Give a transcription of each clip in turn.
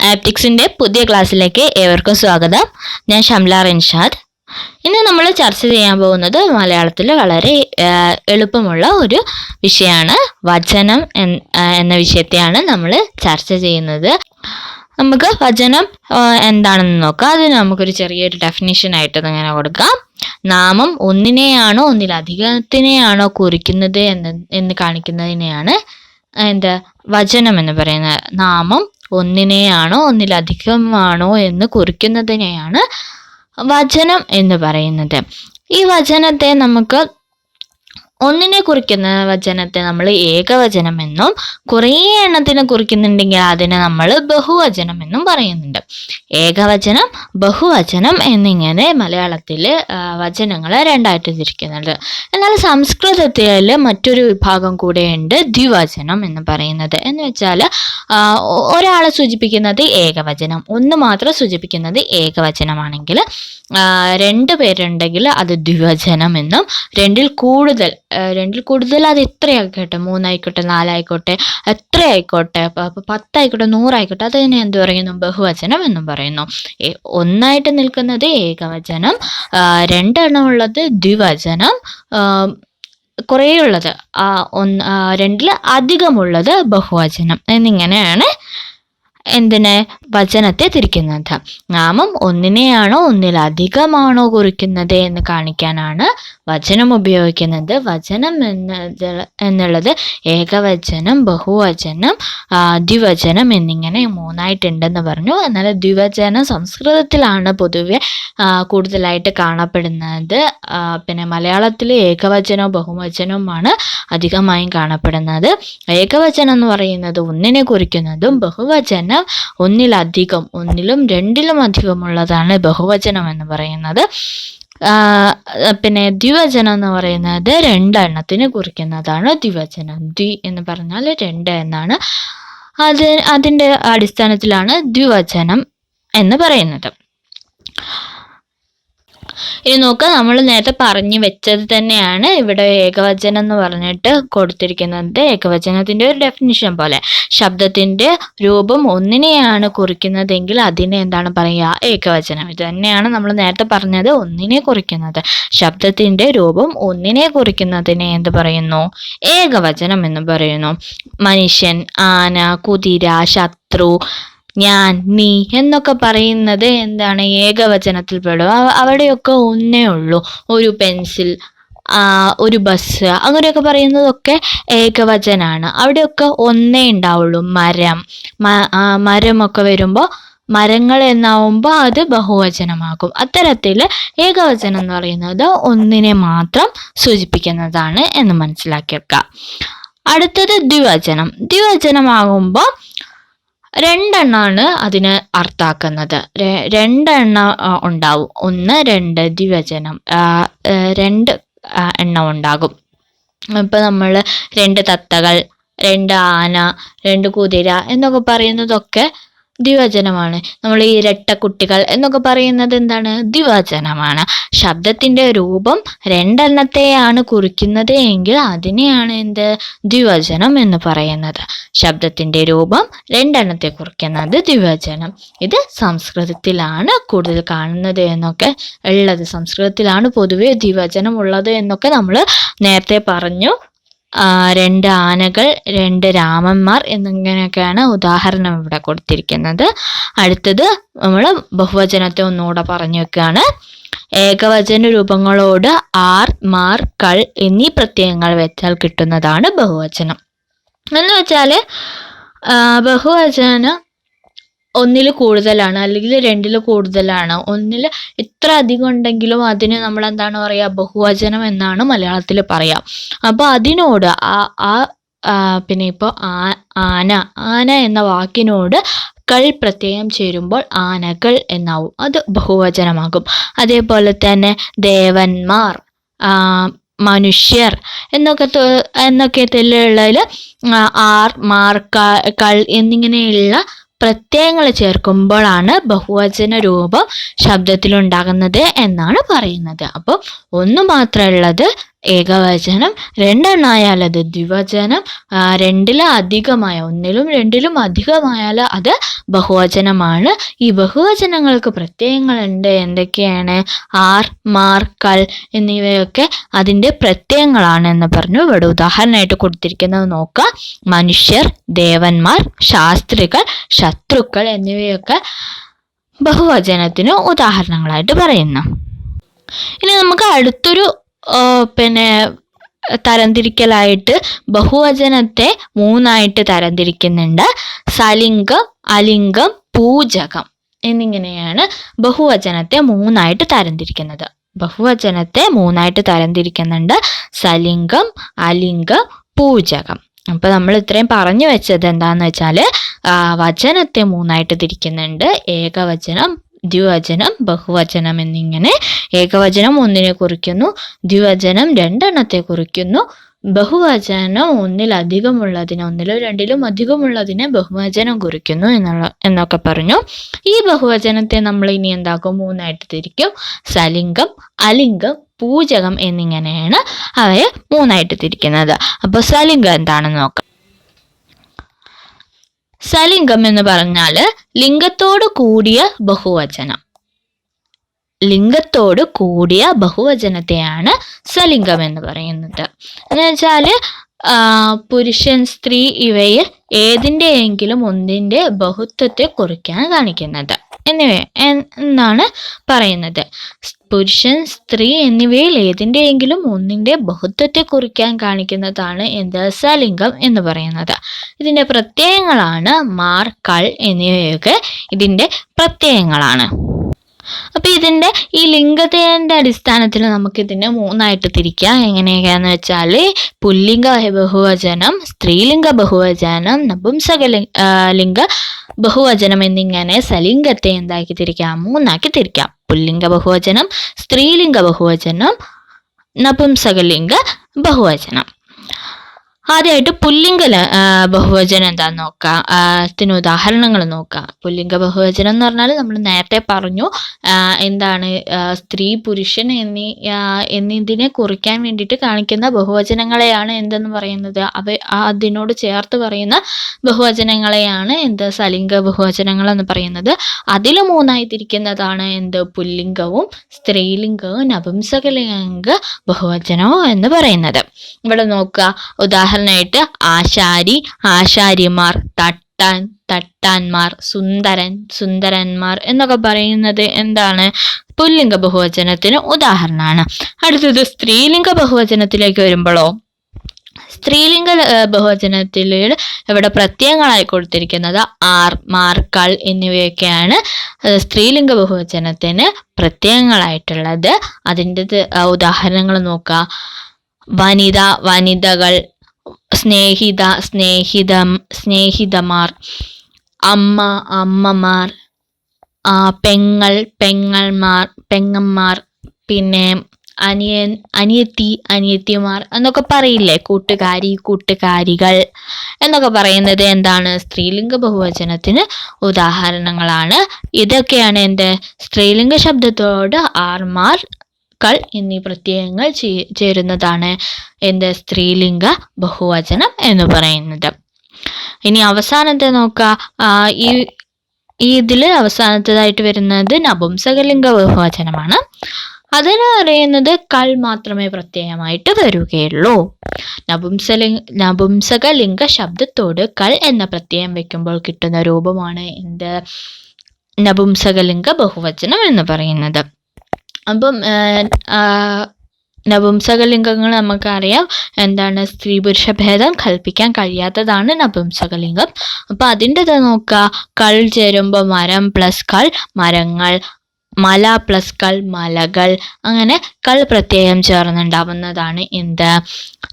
ആപ്റ്റിക്സിന്റെ പുതിയ ക്ലാസ്സിലേക്ക് ഏവർക്കും സ്വാഗതം. ഞാൻ ഷംല റിൻഷാദ്. ഇന്ന് നമ്മൾ ചർച്ച ചെയ്യാൻ പോകുന്നത് മലയാളത്തിൽ വളരെ എളുപ്പമുള്ള ഒരു വിഷയമാണ്. വചനം എന്ന വിഷയത്തെയാണ് നമ്മൾ ചർച്ച ചെയ്യുന്നത്. നമുക്ക് വചനം എന്താണെന്ന് നോക്കാം. അതിന് നമുക്കൊരു ചെറിയൊരു ഡെഫിനിഷൻ ആയിട്ട് ഇങ്ങനെ കൊടുക്കാം. നാമം ഒന്നിനെയാണോ ഒന്നിലധികത്തിനെയാണോ കുറിക്കുന്നത് എന്ന് എന്ന് കാണിക്കുന്നതിനെയാണ് എന്താ വചനം എന്ന് പറയുന്നത്. നാമം ഒന്നിനെയാണോ ഒന്നിലധികമാണോ എന്ന് കുറിക്കുന്നതിനെയാണ് വചനം എന്ന് പറയുന്നത്. ഈ വചനത്തെ നമുക്ക് ഒന്നിനെ കുറിക്കുന്ന വചനത്തെ നമ്മൾ ഏകവചനം എന്നും കുറേ എണ്ണത്തിനെ കുറിക്കുന്നുണ്ടെങ്കിൽ അതിനെ നമ്മൾ ബഹുവചനം എന്നും പറയുന്നുണ്ട്. ഏകവചനം ബഹുവചനം എന്നിങ്ങനെ മലയാളത്തിൽ വചനങ്ങൾ രണ്ടായിട്ട് തിരിക്കുന്നുണ്ട്. എന്നാൽ സംസ്കൃതത്തിൽ മറ്റൊരു വിഭാഗം കൂടെയുണ്ട് ദ്വിവചനം എന്ന് പറയുന്നത്. എന്ന് വെച്ചാൽ ഒരാളെ സൂചിപ്പിക്കുന്നത് ഏകവചനം ഒന്ന് മാത്രം സൂചിപ്പിക്കുന്നത് ഏകവചനമാണെങ്കിൽ രണ്ട് പേരുണ്ടെങ്കിൽ അത് ദ്വിവചനം എന്നും രണ്ടിൽ കൂടുതൽ രണ്ടിൽ കൂടുതൽ അത് എത്രയായിക്കോട്ടെ മൂന്നായിക്കോട്ടെ നാലായിക്കോട്ടെ എത്ര ആയിക്കോട്ടെ പ- പ- പത്തായിക്കോട്ടെ നൂറായിക്കോട്ടെ അത് തന്നെ എന്ത് പറയുന്നു? ബഹുവചനം എന്നും പറയുന്നു. ഒന്നായിട്ട് നിൽക്കുന്നത് ഏകവചനം രണ്ടെണ്ണം ഉള്ളത് ദ്വിവചനം കുറേ ഉള്ളത് ആ ഒന്ന് രണ്ടിൽ അധികമുള്ളത് ബഹുവചനം. എന്നിങ്ങനെയാണ് എന്തിനെ? വചനത്തെ തിരിക്കുന്നത്. നാമം ഒന്നിനെയാണോ ഒന്നിലധികമാണോ കുറിക്കുന്നത് എന്ന് കാണിക്കാനാണ് വചനം ഉപയോഗിക്കുന്നത് വചനം എന്നത് എന്നുള്ളത് ഏകവചനം ബഹുവചനം ദ്വിവചനം എന്നിങ്ങനെ മൂന്നായിട്ടുണ്ടെന്ന് പറഞ്ഞു. എന്നാൽ ദ്വിവചനം സംസ്കൃതത്തിലാണ് പൊതുവെ കൂടുതലായിട്ട് കാണപ്പെടുന്നത്. പിന്നെ മലയാളത്തിൽ ഏകവചനവും ബഹുവചനവുമാണ് അധികമായും കാണപ്പെടുന്നത്. ഏകവചനം എന്ന് പറയുന്നത് ഒന്നിനെ കുറിക്കുന്നതും ബഹുവചനം ഒന്നിലധികം ഒന്നിലും രണ്ടിലും അധികമുള്ളതാണ് ബഹുവചനം എന്ന് പറയുന്നത്. പിന്നെ ദ്വിവചനം എന്ന് പറയുന്നത് രണ്ടെണ്ണത്തിന് കുറിക്കുന്നതാണ് ദ്വിവചനം. ദ്വി എന്ന് പറഞ്ഞാൽ രണ്ട് എന്നാണ്. അത് അതിന്റെ അടിസ്ഥാനത്തിലാണ് ദ്വിവചനം എന്ന് പറയുന്നത്. ഇനി നോക്കുക നമ്മൾ നേരത്തെ പറഞ്ഞു വെച്ചത് തന്നെയാണ് ഇവിടെ ഏകവചനം എന്ന് പറഞ്ഞിട്ട് കൊടുത്തിരിക്കുന്നത്. ഏകവചനത്തിന്റെ ഒരു ഡെഫിനിഷൻ പോലെ ശബ്ദത്തിന്റെ രൂപം ഒന്നിനെയാണ് കുറിക്കുന്നതെങ്കിൽ അതിനെ എന്താണ് പറയുക? ഏകവചനം. ഇത് തന്നെയാണ് നമ്മൾ നേരത്തെ പറഞ്ഞത് ഒന്നിനെ കുറിക്കുന്നത്. ശബ്ദത്തിന്റെ രൂപം ഒന്നിനെ കുറിക്കുന്നതിനെ എന്ത് പറയുന്നു? ഏകവചനം എന്ന് പറയുന്നു. മനുഷ്യൻ ആന കുതിര ശത്രു ഞാൻ നീ എന്നൊക്കെ പറയുന്നത് എന്താണ് ഏകവചനത്തിൽ പെടും. അവ- അവിടെയൊക്കെ ഒന്നേ ഉള്ളൂ. ഒരു പെൻസിൽ ഒരു ബസ് അങ്ങനെയൊക്കെ പറയുന്നതൊക്കെ ഏകവചനാണ്. അവിടെയൊക്കെ ഒന്നേ ഉണ്ടാവുള്ളൂ. മരം മരമൊക്കെ വരുമ്പോൾ മരങ്ങൾ എന്നാവുമ്പോൾ അത് ബഹുവചനമാകും. അത്തരത്തിൽ ഏകവചനം എന്ന് പറയുന്നത് ഒന്നിനെ മാത്രം സൂചിപ്പിക്കുന്നതാണ് എന്ന് മനസ്സിലാക്കി വെക്കുക അടുത്തത് ദ്വിവചനം. ദ്വിവചനമാകുമ്പോൾ രണ്ടെണ്ണമാണ് അതിന് അർത്ഥാക്കുന്നത്. രണ്ടെണ്ണ ഉണ്ടാവും. ഒന്ന് രണ്ട് ദ്വിവചനം. രണ്ട് എണ്ണം ഉണ്ടാകും. ഇപ്പൊ നമ്മൾ രണ്ട് തത്തകൾ രണ്ട് ആന രണ്ട് കുതിര എന്നൊക്കെ പറയുന്നതൊക്കെ ദ്വിവചനമാണ്. നമ്മൾ ഈ ഇരട്ട കുട്ടികൾ എന്നൊക്കെ പറയുന്നത് എന്താണ്? ദ്വിവചനമാണ്. ശബ്ദത്തിന്റെ രൂപം രണ്ടെണ്ണത്തെയാണ് കുറിക്കുന്നത് എങ്കിൽ അതിനെയാണ് എന്ത്? ദ്വിവചനം എന്ന് പറയുന്നത്. ശബ്ദത്തിന്റെ രൂപം രണ്ടെണ്ണത്തെ കുറിക്കുന്നത് ദ്വിവചനം. ഇത് സംസ്കൃതത്തിലാണ് കൂടുതൽ കാണുന്നത് എന്നൊക്കെ ഉള്ളത്. സംസ്കൃതത്തിലാണ് പൊതുവെ ദ്വിവചനം ഉള്ളത് എന്നൊക്കെ നമ്മൾ നേരത്തെ പറഞ്ഞു രണ്ട് ആനകൾ രണ്ട് രാമന്മാർ എന്നിങ്ങനെയൊക്കെയാണ് ഉദാഹരണം ഇവിടെ കൊടുത്തിരിക്കുന്നത്. അടുത്തത് നമ്മൾ ബഹുവചനത്തെ ഒന്നുകൂടെ പറഞ്ഞു വെക്കുകയാണ്. ഏകവചന രൂപങ്ങളോട് ആർ മാർ കൾ എന്നീ പ്രത്യയങ്ങൾ വെച്ചാൽ കിട്ടുന്നതാണ് ബഹുവചനം. എന്ന് വെച്ചാൽ ബഹുവചനം ഒന്നിൽ കൂടുതലാണ് അല്ലെങ്കിൽ രണ്ടിൽ കൂടുതലാണ്. ഒന്നിൽ എത്ര അധികം ഉണ്ടെങ്കിലും അതിന് നമ്മൾ എന്താണ് പറയുക ബഹുവചനം എന്നാണ് മലയാളത്തിൽ പറയാം. അപ്പോൾ അതിനോട് ആ ആ പിന്നെ ഇപ്പോൾ ആ ആന ആന എന്ന വാക്കിനോട് കൾ പ്രത്യയം ചേരുമ്പോൾ ആനകൾ എന്നാവും. അത് ബഹുവചനമാകും. അതേപോലെ തന്നെ ദേവന്മാർ മനുഷ്യർ എന്നൊക്കെ എന്നൊക്കെ ഉള്ളതിൽ ആർ മാർ കൾ എന്നിങ്ങനെയുള്ള പ്രത്യയങ്ങൾ ചേർക്കുമ്പോഴാണ് ബഹുവചന രൂപം ശബ്ദത്തിലുണ്ടാകുന്നത് എന്നാണ് പറയുന്നത്. അപ്പോൾ ഒന്ന് മാത്രമുള്ളത് ഏകവചനം രണ്ടെണ്ണായാൽ അത് ദ്വിവചനം ആ, രണ്ടിലും അധികമായ ഒന്നിലും രണ്ടിലും അധികമായാൽ അത് ബഹുവചനമാണ്. ഈ ബഹുവചനങ്ങൾക്ക് പ്രത്യയങ്ങളുണ്ട്. എന്തൊക്കെയാണ്? ആർ മാർ കൽ എന്നിവയൊക്കെ അതിന്റെ പ്രത്യയങ്ങളാണ് എന്ന് പറഞ്ഞു ഇവിടെ ഉദാഹരണമായിട്ട് കൊടുത്തിരിക്കുന്നത് നോക്കുക മനുഷ്യർ ദേവന്മാർ ശാസ്ത്രികൾ ശത്രുക്കൾ എന്നിവയൊക്കെ ബഹുവചനത്തിന് ഉദാഹരണങ്ങളായിട്ട് പറയുന്നു. ഇനി നമുക്ക് അടുത്തൊരു പിന്നെ തരംതിരിക്കലായിട്ട് ബഹുവചനത്തെ മൂന്നായിട്ട് തരംതിരിക്കുന്നുണ്ട്. സലിംഗം അലിംഗം പൂജകം എന്നിങ്ങനെയാണ് ബഹുവചനത്തെ മൂന്നായിട്ട് തരംതിരിക്കുന്നത്. ബഹുവചനത്തെ മൂന്നായിട്ട് തരംതിരിക്കുന്നുണ്ട്. സലിംഗം അലിംഗം പൂജകം. അപ്പൊ നമ്മൾ ഇത്രയും പറഞ്ഞു വെച്ചത് എന്താന്ന് വെച്ചാൽ വചനത്തെ മൂന്നായിട്ട് തിരിക്കുന്നുണ്ട്. ഏകവചനം ദ്വിവചനം ബഹുവചനം എന്നിങ്ങനെ ഏകവചനം ഒന്നിനെ കുറിക്കുന്നു ദ്വിവചനം രണ്ടെണ്ണത്തെ കുറിക്കുന്നു. ബഹുവചനം ഒന്നിലധികമുള്ളതിനെ ഒന്നിലോ രണ്ടിലും അധികമുള്ളതിനെ ബഹുവചനം കുറിക്കുന്നു എന്നുള്ള എന്നൊക്കെ പറഞ്ഞു. ഈ ബഹുവചനത്തെ നമ്മൾ ഇനി എന്താക്കും? മൂന്നായിട്ട് തിരിക്കും. സലിംഗം അലിംഗം പൂജകം എന്നിങ്ങനെയാണ് അവയെ മൂന്നായിട്ട് തിരിക്കുന്നത്. അപ്പോൾ സലിംഗം എന്താണെന്ന് നോക്കാം. സലിംഗം എന്ന് പറഞ്ഞാൽ ലിംഗത്തോട് കൂടിയ ബഹുവചനം. ലിംഗത്തോട് കൂടിയ ബഹുവചനത്തെയാണ് സലിംഗം എന്ന് പറയുന്നത്. എന്ന് വെച്ചാൽ പുരുഷൻ സ്ത്രീ ഇവയിൽ ഏതിന്റെയെങ്കിലും ഒന്നിന്റെ ബഹുത്വത്തെ കുറിക്കാൻ കാണിക്കുന്നത്. എന്നിവ എന്നാണ് പറയുന്നത്. പുരുഷൻ സ്ത്രീ എന്നിവയിൽ ഏതിന്റെയെങ്കിലും ഒന്നിന്റെ ബഹുത്വത്തെ കുറിക്കാൻ കാണിക്കുന്നതാണ് എന്ത്? സലിംഗം എന്ന് പറയുന്നത്. ഇതിന്റെ പ്രത്യയങ്ങളാണ് മാർ കൾ എന്നിവയൊക്കെ ഇതിന്റെ പ്രത്യയങ്ങളാണ്. അപ്പൊ ഇതിന്റെ ഈ ലിംഗത്തിന്റെ അടിസ്ഥാനത്തിൽ നമുക്കിതിനെ മൂന്നായിട്ട് തിരിക്കാം. എങ്ങനെയൊക്കെയാന്ന് വെച്ചാൽ പുല്ലിംഗ ബഹുവചനം സ്ത്രീലിംഗ ബഹുവചനം നപുംസക ലിംഗ ബഹുവചനം എന്നിങ്ങനെ സലിംഗത്തെ എന്താക്കി തിരിക്കാം? മൂന്നാക്കി തിരിക്കാം. പുല്ലിംഗ ബഹുവചനം സ്ത്രീലിംഗ ബഹുവചനം നപുംസകലിംഗ ബഹുവചനം. ആദ്യമായിട്ട് പുല്ലിംഗ ബഹുവചനം എന്താന്ന് നോക്കാം അതിന് ഉദാഹരണങ്ങൾ നോക്കാം. പുല്ലിംഗ ബഹുവചനം എന്ന് പറഞ്ഞാൽ നമ്മൾ നേരത്തെ പറഞ്ഞു എന്താണ് സ്ത്രീ പുരുഷൻ എന്നീ എന്നിതിനെ കുറിക്കാൻ വേണ്ടിയിട്ട് കാണിക്കുന്ന ബഹുവചനങ്ങളെയാണ് എന്തെന്ന് പറയുന്നത്. അവ അതിനോട് ചേർത്ത് പറയുന്ന ബഹുവചനങ്ങളെയാണ് എന്ത് സലിംഗ ബഹുവചനങ്ങൾ എന്ന് പറയുന്നത്. അതിൽ മൂന്നായി തിരിക്കുന്നതാണ് എന്ത് പുല്ലിംഗവും സ്ത്രീലിംഗവും നപുംസകലിംഗ ബഹുവചനവും എന്ന് പറയുന്നത്. ഇവിടെ നോക്കുക ഉദാഹരണമായിട്ട് ആശാരി ആശാരിമാർ തട്ടാൻ തട്ടാന്മാർ സുന്ദരൻ സുന്ദരന്മാർ എന്നൊക്കെ പറയുന്നത് എന്താണ്? പുല്ലിംഗ ബഹുവചനത്തിന് ഉദാഹരണമാണ്. അടുത്തത് സ്ത്രീലിംഗ ബഹുവചനത്തിലേക്ക് വരുമ്പോഴോ? സ്ത്രീലിംഗ ബഹുവചനത്തിൽ ഇവിടെ പ്രത്യയങ്ങളായി കൊടുത്തിരിക്കുന്നത് ആർ മാർക്കൾ കൾ എന്നിവയൊക്കെയാണ് സ്ത്രീലിംഗ ബഹുവചനത്തിന് പ്രത്യയങ്ങളായിട്ടുള്ളത്. അതിന്റെ ഉദാഹരണങ്ങൾ നോക്കുക വനിത വനിതകൾ സ്നേഹിത സ്നേഹിതം സ്നേഹിതമാർ അമ്മ അമ്മമാർ പെങ്ങൾ പെങ്ങൾമാർ പെങ്ങന്മാർ പിന്നെ അനിയൻ അനിയത്തി അനിയത്തിമാർ എന്നൊക്കെ പറയില്ലേ? കൂട്ടുകാരി കൂട്ടുകാരികൾ എന്നൊക്കെ പറയുന്നത് എന്താണ്? സ്ത്രീലിംഗ ബഹുവചനത്തിന് ഉദാഹരണങ്ങളാണ്. ഇതൊക്കെയാണ് എന്റെ സ്ത്രീലിംഗ ശബ്ദത്തോട് ആർമാർ കൾ എന്നീ പ്രത്യയങ്ങൾ ചേരുന്നതാണ് എന്ത് സ്ത്രീലിംഗ ബഹുവചനം എന്ന് പറയുന്നത്. ഇനി അവസാനത്തെ നോക്കുക ഈ ഈ ഇതിൽ അവസാനത്തേതായിട്ട് വരുന്നത് നപുംസകലിംഗ ബഹുവചനമാണ്. അതിന് പറയുന്നത് കൾ മാത്രമേ പ്രത്യയമായിട്ട് വരികയുള്ളൂ. നപുംസലിംഗ നപുംസകലിംഗ ശബ്ദത്തോട് കൾ എന്ന പ്രത്യയം വെക്കുമ്പോൾ കിട്ടുന്ന രൂപമാണ് എന്ത് നപുംസകലിംഗ ബഹുവചനം എന്ന് പറയുന്നത്. അപ്പം നപുംസകലിംഗങ്ങൾ നമുക്കറിയാം. എന്താണ് സ്ത്രീ പുരുഷ ഭേദം കൽപ്പിക്കാൻ കഴിയാത്തതാണ് നപുംസകലിംഗം. അപ്പം അതിന്റെ നോക്കുക കൾ ചേരുമ്പോൾ മരം പ്ലസ് കൾ മരങ്ങൾ മല പ്ലസ് കൾ മലകൾ. അങ്ങനെ കൾ പ്രത്യയം ചേർന്നുണ്ടാവുന്നതാണ് എന്ത്?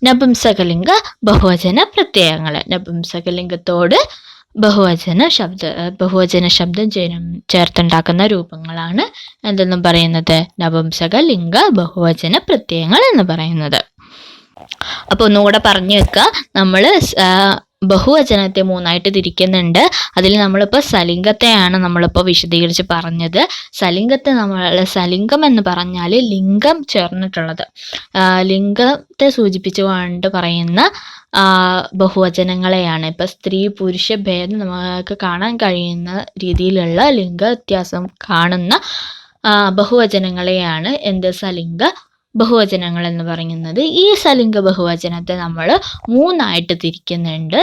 നപുംസകലിംഗ ബഹുവചന പ്രത്യയങ്ങൾ. നപുംസകലിംഗത്തോട് ബഹുവചന ശബ്ദ ബഹുവചന ശബ്ദം ചേർത്തുണ്ടാക്കുന്ന രൂപങ്ങളാണ് എന്തെന്ന് പറയുന്നത്. നപുംസക ലിംഗ ബഹുവചന പ്രത്യയങ്ങൾ എന്ന് പറയുന്നത്. അപ്പൊ ഒന്നുകൂടെ പറഞ്ഞു വെക്കുക നമ്മൾ ബഹുവചനത്തെ മൂന്നായിട്ട് തിരിക്കുന്നുണ്ട്. അതിൽ നമ്മളിപ്പോൾ സലിംഗത്തെയാണ് നമ്മളിപ്പോൾ വിശദീകരിച്ച് പറഞ്ഞത്. സലിംഗത്തെ നമ്മൾ സലിംഗം എന്ന് പറഞ്ഞാൽ ലിംഗം ചേർന്നിട്ടുള്ളത്. ലിംഗത്തെ സൂചിപ്പിച്ചുകൊണ്ട് പറയുന്ന ബഹുവചനങ്ങളെയാണ്. ഇപ്പം സ്ത്രീ പുരുഷ ഭേദം നമുക്ക് കാണാൻ കഴിയുന്ന രീതിയിലുള്ള ലിംഗ വ്യത്യാസം കാണുന്ന ബഹുവചനങ്ങളെയാണ് എന്ത്? സലിംഗ ബഹുവചനങ്ങൾ എന്ന് പറയുന്നത്. ഈ സലിംഗ ബഹുവചനത്തെ നമ്മൾ മൂന്നായിട്ട് തിരിക്കുന്നുണ്ട്.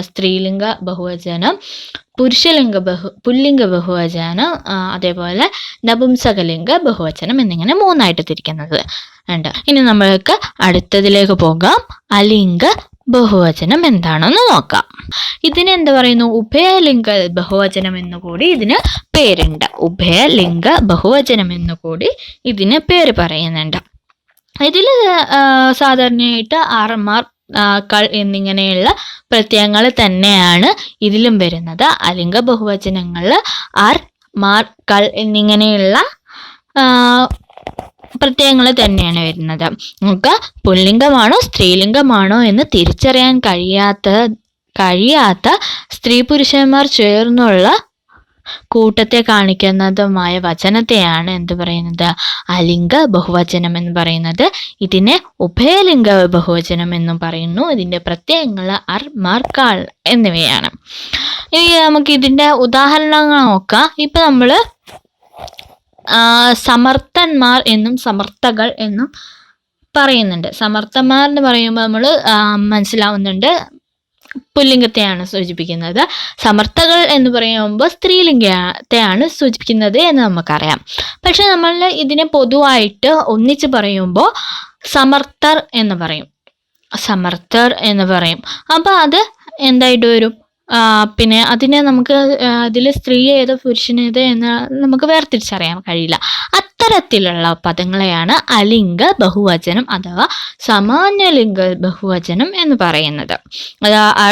സ്ത്രീലിംഗ ബഹുവചനം പുരുഷലിംഗ ബഹു പുല്ലിംഗ ബഹുവചനം അതേപോലെ നപുംസകലിംഗ ബഹുവചനം എന്നിങ്ങനെ മൂന്നായിട്ട് തിരിക്കുന്നത്. ഉണ്ട് ഇനി നമ്മൾക്ക് അടുത്തതിലേക്ക് പോകാം. അലിംഗ ബഹുവചനം എന്താണെന്ന് നോക്കാം. ഇതിന് എന്താ പറയുന്നു? ഉഭയലിംഗ ബഹുവചനം എന്ന് കൂടി ഇതിന് പേരുണ്ട്. ഉഭയലിംഗ ബഹുവചനം എന്ന് കൂടി ഇതിന് പേര് പറയുന്നുണ്ട്. ഇതിൽ സാധാരണയായിട്ട് ആർമാർ ആ, കൾ എന്നിങ്ങനെയുള്ള പ്രത്യയങ്ങൾ തന്നെയാണ് ഇതിലും വരുന്നത്. അലിംഗ ബഹുവചനങ്ങളിൽ ആർ മാർ കൾ എന്നിങ്ങനെയുള്ള പ്രത്യയങ്ങൾ തന്നെയാണ് വരുന്നത്. നമുക്ക് പുല്ലിംഗമാണോ സ്ത്രീലിംഗമാണോ എന്ന് തിരിച്ചറിയാൻ കഴിയാത്ത കഴിയാത്ത സ്ത്രീ പുരുഷന്മാർ ചേർന്നുള്ള കൂട്ടത്തെ കാണിക്കുന്നതുമായ വചനത്തെയാണ് എന്ത് പറയുന്നത്? അലിംഗ ബഹുവചനം എന്ന് പറയുന്നത്. ഇതിനെ ഉഭയലിംഗ ബഹുവചനം എന്നും പറയുന്നു. ഇതിന്റെ പ്രത്യയങ്ങൾ അർ മാർ കാൾ എന്നിവയാണ്. ഇനി നമുക്ക് ഇതിന്റെ ഉദാഹരണങ്ങൾ നോക്കാം. ഇപ്പൊ നമ്മൾ സമർത്ഥന്മാർ എന്നും സമർത്ഥകൾ എന്നും പറയുന്നുണ്ട്. സമർത്ഥന്മാർ എന്ന് പറയുമ്പോൾ നമ്മൾ മനസ്സിലാവുന്നുണ്ട്. പുല്ലിംഗത്തെയാണ് സൂചിപ്പിക്കുന്നത്. സമർത്ഥകൾ എന്ന് പറയുമ്പോൾ സ്ത്രീലിംഗത്തെയാണ് സൂചിപ്പിക്കുന്നത് എന്ന് നമുക്കറിയാം. പക്ഷെ നമ്മൾ ഇതിനെ പൊതുവായിട്ട് ഒന്നിച്ച് പറയുമ്പോൾ സമർത്ഥർ എന്ന് പറയും. സമർത്ഥർ എന്ന് പറയും. അപ്പോൾ അത് എന്തായിട്ട് വരും? പിന്നെ അതിനെ നമുക്ക് അതിൽ സ്ത്രീ ഏതോ പുരുഷനേതോ എന്ന് നമുക്ക് വേർതിരിച്ചറിയാൻ കഴിയില്ല. അത്തരത്തിലുള്ള പദങ്ങളെയാണ് അലിംഗ ബഹുവചനം അഥവാ സമാന്യലിംഗ ബഹുവചനം എന്ന് പറയുന്നത്.